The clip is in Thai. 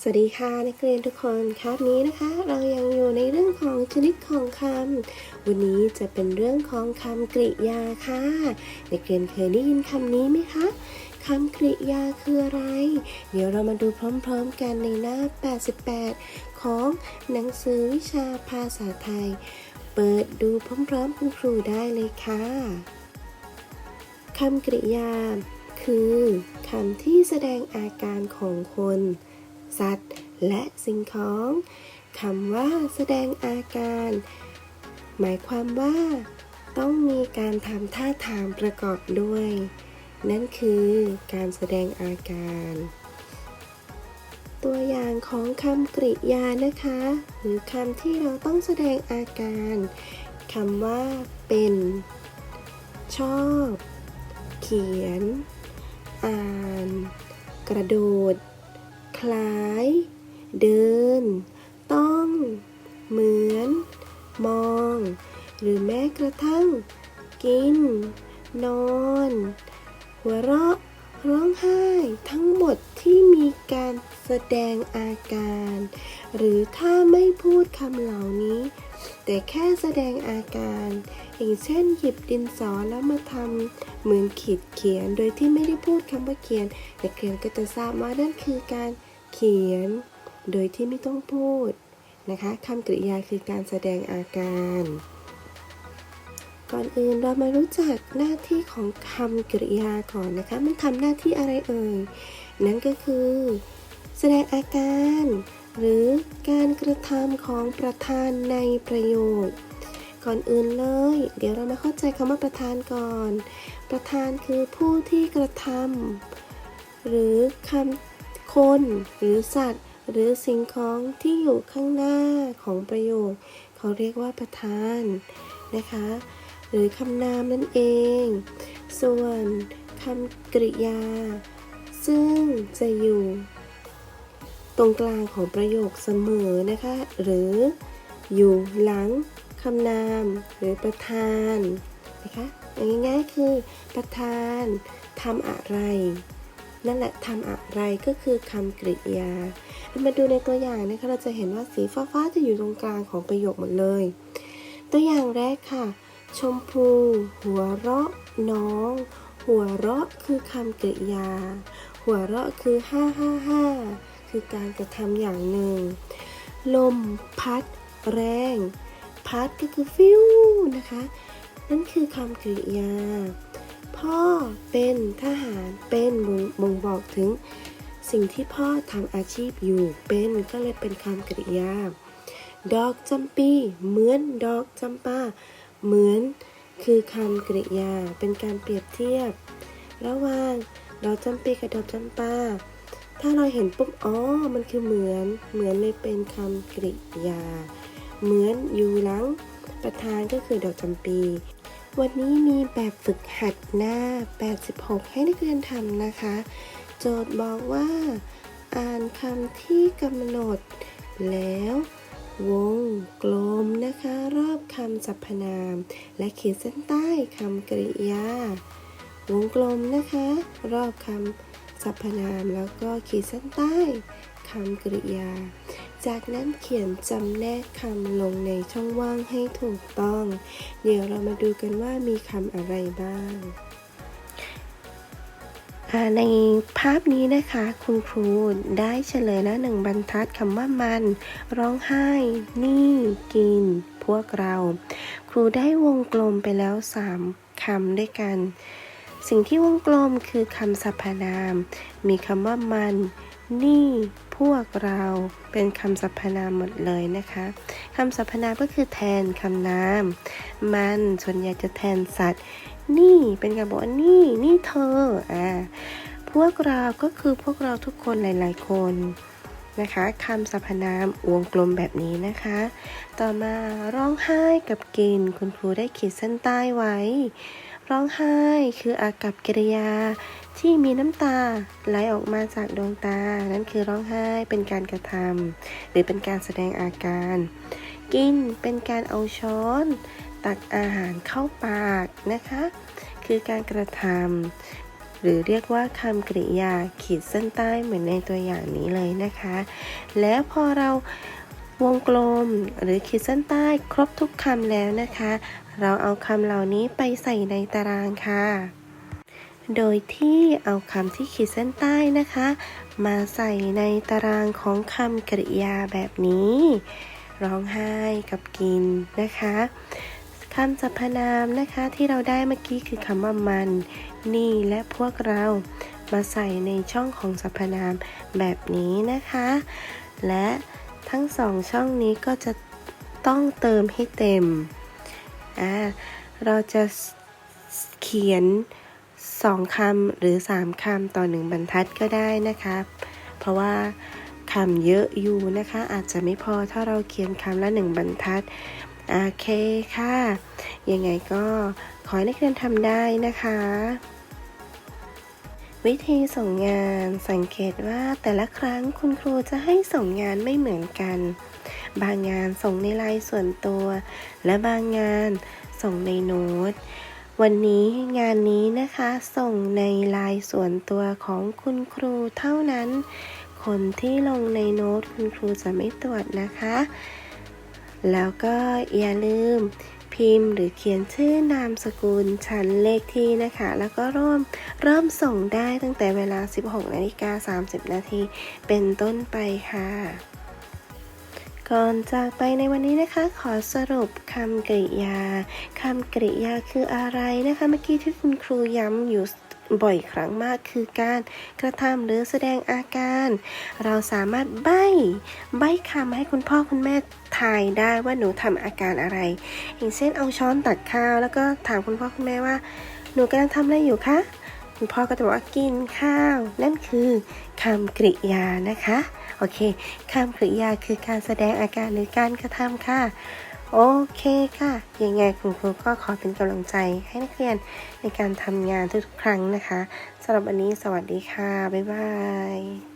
สวัสดีค่ะนักเรียนทุกคนครับนี้นะคะ เรายังอยู่ในเรื่องของชนิดของคำวันนี้จะเป็นเรื่องของคำกริยาค่ะนักเรียนเคยได้ยินคำนี้ไหมคะคำกริยาคืออะไร เดี๋ยวเรามาดูพร้อมๆกันในหน้า 88 ของหนังสือวิชาภาษาไทย เปิดดูพร้อมๆคุณครูได้เลยค่ะคำกริยา คือคำที่แสดงอาการของคน สัตว์ และสิ่งของคำว่าแสดงอาการ หมายความว่า ต้องมีการทำท่าทางประกอบด้วย นั่นคือการแสดงอาการ ตัวอย่างของคำกริยานะคะ หรือคำที่เราต้องแสดงอาการคำว่า เป็น ชอบ เขียน อ่าน กระโดด คล้าย เดิน ต้อง เหมือน มอง หรือแม้กระทั่ง กิน นอน หัวเราะ ร้องไห้ ทั้งหมดที่มีการแสดงอาการ หรือถ้าไม่พูดคำเหล่านี้ แต่แค่แสดงอาการ อย่างเช่นหยิบดินสอแล้วมาทำเหมือนขีดเขียน โดยที่ไม่ได้พูดคำว่าเขียนนักเรียนก็จะทราบว่านั่นคือการเขียน โดยที่ไม่ต้องพูดนะคะคำกริยาคือการแสดงอาการ ก่อนอื่นเรามารู้จักหน้าที่ของคำกริยาก่อนนะคะ มันทำหน้าที่อะไรเอ่ย นั่นก็คือ แสดงอาการ หรือการกระทำของประธานในประโยค ก่อนอื่นเลย เดี๋ยวเรามาเข้าใจคำว่าประธานก่อน ประธานคือผู้ที่กระทำหรือคำคน หรือสัตว์ หรือสิ่งของที่อยู่ข้างหน้าของประโยค เขาเรียกว่าประธานนะคะ หรือคำนามนั่นเอง ส่วนคำกริยา ซึ่งจะอยู่ ตรงกลางของประโยคเสมอนะคะ หรืออยู่หลัง คำนามหรือประธานนะคะอย่าง่ายๆคือประธานทำอะไร นั่นแหละทำอะไรก็คือคำกริยาเรามาดูในตัวอย่างนะคะเราจะเห็นว่าสีฟ้าๆจะอยู่ตรงกลางของประโยคหมดเลย ตัวอย่างแรกค่ะ ชมพู หัวเราะ น้อง หัวเราะคือคำกริยา หัวเราะคือห้าห้าห้าคือการกระทำอย่างหนึ่ง ลม พัด แรง พัดก็คือฟิวนะคะ นั่นคือคำกริยา พ่อเป็นทหารเป็นบ่งบ่งบอกถึงสิ่งที่พ่อทำอาชีพอยู่เป็นก็เลยเป็นคำกริยา ดอกจำปีเหมือนดอกจำปาเหมือนคือคำกริยา เป็นการเปรียบเทียบ ระหว่างดอกจำปีกับดอกจำปาถ้าเราเห็นปุ๊บอ๋อมันคือเหมือนเหมือนเลยเป็นคำกริยา เหมือนอยู่หลัง ประธานก็คือดอกจำปี วันนี้มีแบบฝึกหัดหน้า 86 ให้นักเรียนทำนะคะ โจทย์บอกว่า อ่านคำที่กำหนด แล้ววงกลมนะคะ รอบคำสรรพนาม และขีดเส้นใต้คำกริยา วงกลมนะคะ รอบคำสรรพนามแล้วก็ขีดเส้นใต้คำกริยา จากนั้นเขียนจำแนกคำลงในช่องว่างให้ถูกต้อง เดี๋ยวเรามาดูกันว่ามีคำอะไรบ้างในภาพนี้นะคะคุณครูได้เฉลยแล้วหนึ่งบรรทัดคำว่ามัน ร้องไห้ นี่ กิน พวกเรา ครูได้วงกลมไปแล้วสามคำด้วยกัน สิ่งที่วงกลมคือคำสรรพนาม มีคำว่ามัน นี่ พวกเราเป็นคำสรรพนามหมดเลยนะคะคำสรรพนามก็คือแทนคำนาม มันส่วนใหญ่จะแทนสัตว์ นี่เป็นการบอกว่านี่นี่เธออ่าพวกเราก็คือพวกเราทุกคนหลาย ๆ คนนะคะคำสรรพนามวงกลมแบบนี้นะคะ ต่อมาร้องไห้กับกิน คุณครูได้ขีดเส้นใต้ไว้ ร้องไห้คืออากับกิริยา ที่มีน้ำตาไหลออกมาจากดวงตา นั่นคือร้องไห้เป็นการกระทำหรือเป็นการแสดงอาการ กินเป็นการเอาช้อน ตักอาหารเข้าปากนะคะ คือการกระทำหรือเรียกว่าคำกริยาขีดเส้นใต้เหมือนในตัวอย่างนี้เลยนะคะ แล้วพอเราวงกลมหรือขีดเส้นใต้ครบทุกคำแล้วนะคะ เราเอาคำเหล่านี้ไปใส่ในตารางค่ะ โดยที่เอาคำที่ขีดเส้นใต้นะคะ มาใส่ในตารางของคำกริยาแบบนี้ ร้องไห้กับกินนะคะคำสรรพนามนะคะที่เราได้เมื่อกี้คือคำว่ามัน นี่และพวกเรามาใส่ในช่องของสรรพนามแบบนี้นะคะ และทั้งสองช่องนี้ก็จะต้องเติมให้เต็ม อ่า เราจะเขียน สองคำหรือสามคำต่อหนึ่งบรรทัดก็ได้นะคะ เพราะว่าคำเยอะอยู่นะคะ อาจจะไม่พอถ้าเราเขียนคำละหนึ่งบรรทัดโอเคค่ะ ยังไงก็ขอให้นักเรียนทำได้นะคะ วิธีส่งงานสังเกตว่าแต่ละครั้งคุณครูจะให้ส่งงานไม่เหมือนกัน บางงานส่งในไลน์ส่วนตัว และบางงานส่งในโน้ต วันนี้งานนี้นะคะส่งในลน์ส่วนตัวของคุณครูเท่านั้น คนที่ลงในโน้ตคุณครูจะไม่ตรวจนะคะ แล้วก็อย่าลืมพิมพ์หรือเขียนชื่อนามสกุลชั้นเลขที่นะคะ แล้วก็เริ่มเริ่มส่งได้ตั้งแต่เวลา 16นาฬิกา30 นาทีเป็นต้นไปค่ะ ก่อนจากไปในวันนี้นะคะ ขอสรุปคำกริยาคำกริยาคืออะไรนะคะ เมื่อกี้ที่คุณครูย้ำอยู่บ่อยครั้งมากคือการกระทำหรือแสดงอาการ เราสามารถใบ้ใบ้คำให้คุณพ่อคุณแม่ทายได้ว่าหนูทำอาการอะไร อย่างเช่นเอาช้อนตักข้าว แล้วก็ถามคุณพ่อคุณแม่ว่า หนูกำลังทำอะไรอยู่คะคุณพ่อก็จะบอกว่ากินข้าว นั่นคือคำกริยานะคะ โอเคคำกริยาคือการแสดงอาการหรือการกระทำค่ะ โอเคค่ะ ยังไงคุณครูก็ขอเป็นกำลังใจให้นักเรียนในการทำงานทุกๆครั้งนะคะสำหรับวันนี้สวัสดีค่ะ บ๊ายบาย